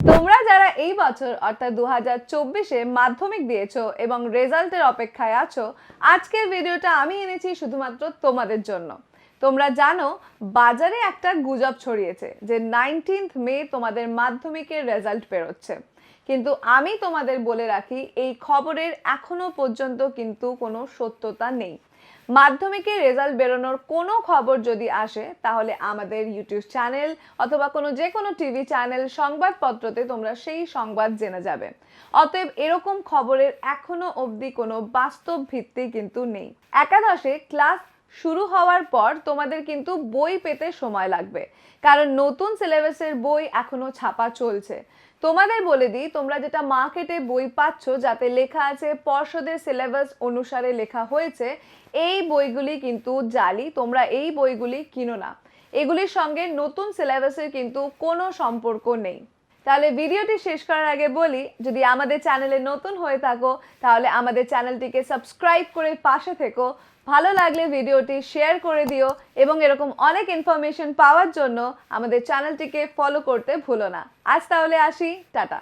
তোমরা যারা এই বছর, অর্থাৎ দু হাজার চব্বিশে মাধ্যমিক দিয়েছ এবং রেজাল্টের অপেক্ষায় আছো, আজকের ভিডিওটা আমি এনেছি শুধুমাত্র তোমাদের জন্য। তোমরা জানো, বাজারে একটা গুজব ছড়িয়েছে যে নাইনটিন্থ মে তোমাদের মাধ্যমিকের রেজাল্ট বেরোচ্ছে। কিন্তু আমি তোমাদের বলে রাখি, এই খবরের এখনও পর্যন্ত কিন্তু কোনো সত্যতা নেই। মাধ্যমিকের রেজাল্ট বেরোনোর কোনো খবর যদি আসে, তাহলে আমাদের ইউটিউব চ্যানেল অথবা কোনো যে কোনো টিভি চ্যানেল সংবাদপত্রতে তোমরা সেই সংবাদ জেনে যাবে। অতএব এরকম খবরের এখনও অবধি কোনো বাস্তব ভিত্তি কিন্তু নেই। একাদশে ক্লাস শুরু হওয়ার পর তোমাদের কিন্তু বই পেতে সময় লাগবে। কারণ নতুন সিলেবাসের বই এখনও ছাপা চলছে। তোমাদের বলে দিই, তোমরা যেটা মার্কেটে বই পাচ্ছ, যাতে লেখা আছে, পর্ষদের সিলেবাস অনুসারে লেখা হয়েছে, এই বইগুলি কিন্তু জালি, তোমরা এই বইগুলি কিনো না। এগুলির সঙ্গে নতুন সিলেবাসের কিন্তু কোনো সম্পর্ক নেই। তাহলে ভিডিওটি শেষ করার আগে বলি, যদি আমাদের চ্যানেলে নতুন হয়ে থাকো, তাহলে আমাদের চ্যানেলটিকে সাবস্ক্রাইব করে পাশে থেকো। ভালো লাগলে ভিডিওটি শেয়ার করে দিও এবং এরকম অনেক ইনফরমেশন পাওয়ার জন্য আমাদের চ্যানেলটিকে ফলো করতে ভুলো না। আজ তাহলে আসি, টাটা।